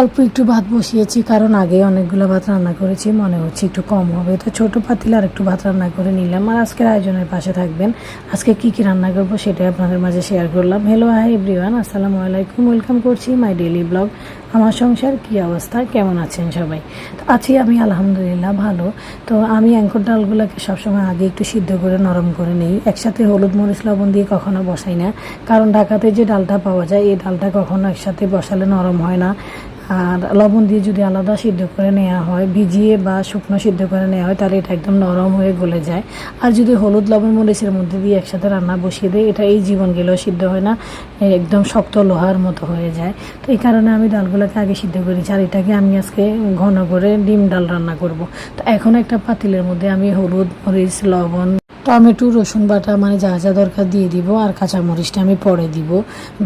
অল্প একটু ভাত বসিয়েছি, কারণ আগে অনেকগুলো ভাত রান্না করেছি, মনে হচ্ছে একটু কম হবে। তো ছোটো পাতিল আর একটু ভাত রান্না করে নিলাম, আর আজকের আয়োজনের পাশে থাকবেন। আজকে কি কি রান্না করব সেটাই আপনাদের মাঝে শেয়ার করলাম। হ্যালো হাই এভরিওয়ান আসসালামু আলাইকুম ওয়েলকাম করছি মাই ডেইলি ব্লগ আমার সংসার কি অবস্থা, কেমন আছেন সবাই? তো আছি আমি, আলহামদুলিল্লাহ, ভালো। তো আমি অ্যাঙ্কর ডালগুলোকে সবসময় আগে একটু সিদ্ধ করে, নরম করে নিই। একসাথে হলুদ মরিচ, লবণ দিয়ে কখনো বসাই না। কারণ ঢাকাতে যে ডালটা পাওয়া যায়, এই ডালটা কখনো একসাথে বসালে নরম হয় না। আর লবণ দিয়ে যদি আলাদা সিদ্ধ করে নেওয়া হয়, ভিজিয়ে বা শুকনো সিদ্ধ করে নেওয়া হয়, তাহলে এটা একদম নরম হয়ে গলে যায়। আর যদি হলুদ লবণ মরিচের মধ্যে দিয়ে একসাথে রান্না বসিয়ে দেয়, এটা এই জীবন গেলেও সিদ্ধ হয় না একদম শক্ত লোহার মতো হয়ে যায়। তো এই কারণে আমি ডালগুলোকে আগে সিদ্ধ করেছি আর এটাকে আমি আজকে ঘন করে ডিম ডাল রান্না করব। তো এখন একটা পাতিলের মধ্যে আমি হলুদ, মরিচ, লবণ টমেটো, রসুন বাটা মানে যা যা দরকার দিয়ে দিব আর কাঁচামরিচটা আমি পরে দিব।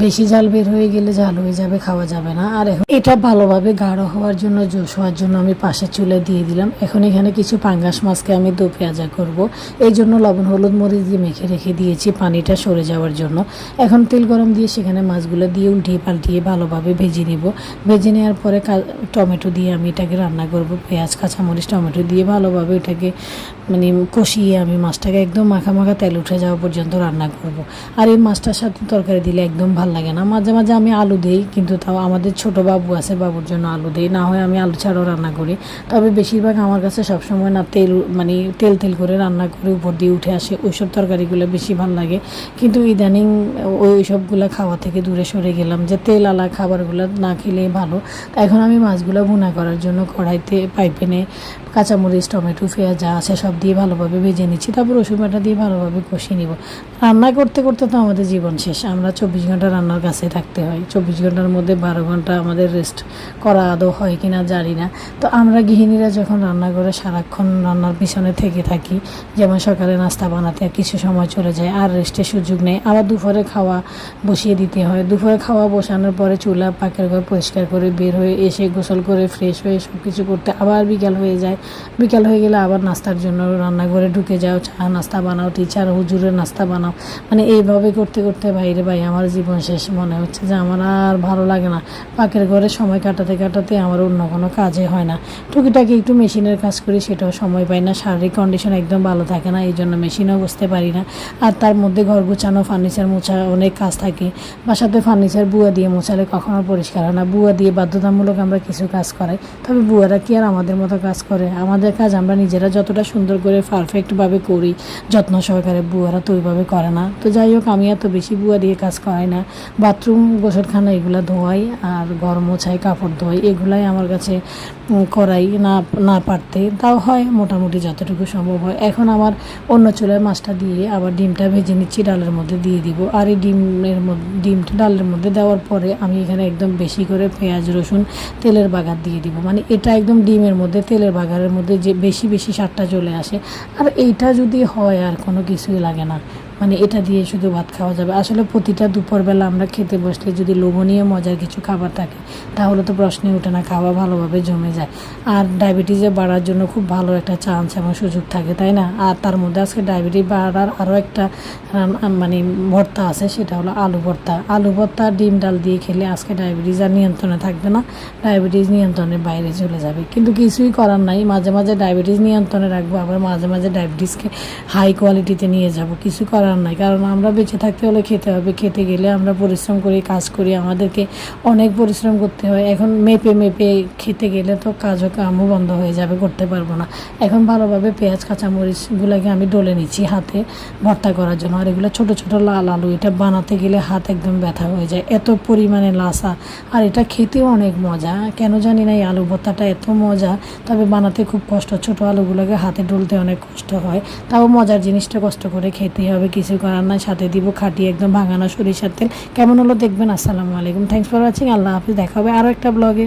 বেশি ঝাল বের হয়ে গেলে ঝাল হয়ে যাবে, খাওয়া যাবে না। আর এখন এটা ভালোভাবে গাঢ় হওয়ার জন্য, জোশ হওয়ার জন্য আমি পাশে চুলে দিয়ে দিলাম। এখন এখানে কিছু পাঙ্গাস মাছকে আমি দু পেঁয়াজা করব। এই জন্য লবণ, হলুদ, মরিচ দিয়ে মেখে রেখে দিয়েছি পানিটা সরে যাওয়ার জন্য। এখন তেল গরম দিয়ে সেখানে মাছগুলো দিয়ে উল্টিয়ে পাল্টিয়ে ভালোভাবে ভেজে নেব। ভেজে নেওয়ার পরে টমেটো দিয়ে আমি এটাকে রান্না করব। পেঁয়াজ, কাঁচামরিচ, টমেটো দিয়ে ভালোভাবে এটাকে মানে কষিয়ে আমি মাছটাকে একদম মাখা মাখা তেল উঠে যাওয়া পর্যন্ত রান্না করব। আর এই মাছটার সাথে তরকারি দিলে একদম ভালো লাগে না। মাঝে মাঝে আমি আলু দিই, কিন্তু তাও আমাদের ছোট বাবু আছে, বাবুর জন্য আলু দিই। না হয় আমি আলু ছাড়াও রান্না করি। তবে বেশিরভাগ আমার কাছে সবসময় না তেল মানে তেল তেল করে রান্না করে উপর দিয়ে উঠে আসে। ওইসব তরকারিগুলো বেশি ভালো লাগে। কিন্তু ইদানিং ওই সবগুলো খাওয়া থেকে দূরে সরে গেলাম যে তেল আলা খাবারগুলো না খেলেই ভালো। এখন আমি মাছগুলো ভুনা করার জন্য কড়াইতে পাইপেনে কাঁচামরিচ, টমেটো, পেঁয়াজ যা আছে সব দিয়ে ভালোভাবে ভেজে নিচ্ছি। তারপর রসুন বাটা দিয়ে ভালোভাবে কষিয়ে নিব। রান্না করতে করতে তো আমাদের জীবন শেষ। আমরা চব্বিশ ঘণ্টা রান্নার কাছে থাকতে হয়। চব্বিশ ঘণ্টার মধ্যে বারো ঘণ্টা আমাদের রেস্ট করা আদৌ হয় কি না জানি না। তো আমরা গৃহিণীরা যখন রান্না করে সারাক্ষণ রান্নার পিছনে থেকে থাকি, যেমন সকালে নাস্তা বানাতে কিছু সময় চলে যায়, আর রেস্টের সুযোগ নেই, আবার দুপুরে খাওয়া বসিয়ে দিতে হয়। দুপুরে খাওয়া বসানোর পরে চুলা পাকের ঘর পরিষ্কার করে বের হয়ে এসে গোসল করে ফ্রেশ হয়ে সব কিছু করতে আবার বিকাল হয়ে যায়। বিকাল হয়ে গেলে আবার নাস্তার জন্য রান্নাঘরে ঢুকে যাও, চা নাস্তা বানাও টিচার হুজুরের নাস্তা বানাও। মানে এইভাবে করতে করতে বাইরে ভাই, আমার জীবন শেষ। মনে হচ্ছে যে আমার আর ভালো লাগে না। পাকের ঘরে সময় কাটাতে কাটাতে আমার অন্য কোনো কাজে হয় না। টুকিটাকি একটু মেশিনের কাজ করি, সেটাও সময় পাই না। শারীরিক কন্ডিশন একদম ভালো থাকে না এই জন্য মেশিনেও বসতে পারি না। আর তার মধ্যে ঘর গুছানো ফার্নিচার মোছা, অনেক কাজ থাকে। বাসাতে ফার্নিচার বুয়া দিয়ে মোছালে কখনো পরিষ্কার হয় না। বুয়া দিয়ে বাধ্যতামূলক আমরা কিছু কাজ করাই। তবে বুয়ারা কি আর আমাদের মতো কাজ করে? আমাদের কাজ আমরা নিজেরা যতটা সুন্দর করে পারফেক্টভাবে করি যত্ন সহকারে বুয়ারা তো ওইভাবে করে না। তো যাই হোক, আমি এত বেশি বুয়া দিয়ে কাজ করাই না। বাথরুম, গোসলখানা এগুলো ধোয়াই আর ঘর মোছাই, কাপড় ধোয়াই, এগুলাই আমার কাছে করাই না না পারতে। তাও হয় মোটামুটি যতটুকু সম্ভব হয়। এখন আমার অন্য চুলায় মাছটা দিয়ে আবার ডিমটা ভেজে নিচ্ছি, ডালের মধ্যে দিয়ে দিব। আর এই ডিমের মধ্যে ডিমটা ডালের মধ্যে দেওয়ার পরে আমি এখানে একদম বেশি করে পেঁয়াজ, রসুন তেলের বাগার দিয়ে দিব। মানে এটা একদম ডিমের মধ্যে, তেলের বাগারের মধ্যে যে বেশি বেশি স্বাদটা চলে আসে। আর এইটা যদি হয় আর কোনো কিছুই লাগে না। মানে এটা দিয়ে শুধু ভাত খাওয়া যাবে। আসলে প্রতিটা দুপুরবেলা আমরা খেতে বসলে যদি লোভনীয় মজার কিছু খাবার থাকে, তাহলে তো প্রশ্নই ওঠে না, খাওয়া ভালোভাবে জমে যায়। আর ডায়াবেটিসে বাড়ার জন্য খুব ভালো একটা চান্স এবং সুযোগ থাকে, তাই না? আর তার মধ্যে আজকে ডায়াবেটিস বাড়ার আরও একটা মানে ভর্তা আছে, সেটা হলো আলু ভর্তা। আলু ভর্তা, ডিম, ডাল দিয়ে খেলে আজকে ডায়াবেটিস আর নিয়ন্ত্রণে থাকবে না, ডায়াবেটিস নিয়ন্ত্রণের বাইরে চলে যাবে। কিন্তু কিছুই করার নাই, মাঝে মাঝে ডায়াবেটিস নিয়ন্ত্রণে রাখব, আবার মাঝে মাঝে ডায়াবেটিসকে হাই কোয়ালিটিতে নিয়ে যাব। কিছু করার নাই। কারণ আমরা বেঁচে থাকতে হলে খেতে হবে। খেতে গেলে আমরা পরিশ্রম করি, কাজ করি, আমাদেরকে অনেক পরিশ্রম করতে হয়। এখন মেপে মেপে খেতে গেলে তো কাজও কামও বন্ধ হয়ে যাবে, করতে পারব না। এখন ভালোভাবে পেঁয়াজ কাঁচামরিচগুলোকে আমি ডলে নিচ্ছি হাতে ভর্তা করার জন্য। আর এগুলো ছোটো ছোটো লাল আলু, এটা বানাতে গেলে হাত একদম ব্যথা হয়ে যায়। এত পরিমাণে লাসা। আর এটা খেতেও অনেক মজা। কেন জানি না এই আলু ভর্তাটা এত মজা। তবে বানাতে খুব কষ্ট। ছোটো আলুগুলোকে হাতে ডলতে অনেক কষ্ট হয়। তাও মজার জিনিসটা কষ্ট করে খেতেই হবে। কিছু করার নাই, সাথে দিব খাটি একদম ভাঙানো সরিষার তেল। কেমন হলো দেখবেন, আসসালামু আলাইকুম। থ্যাংকস ফর ওয়াচিং আল্লাহ হাফিজ, দেখা হবে আরও একটা ব্লগে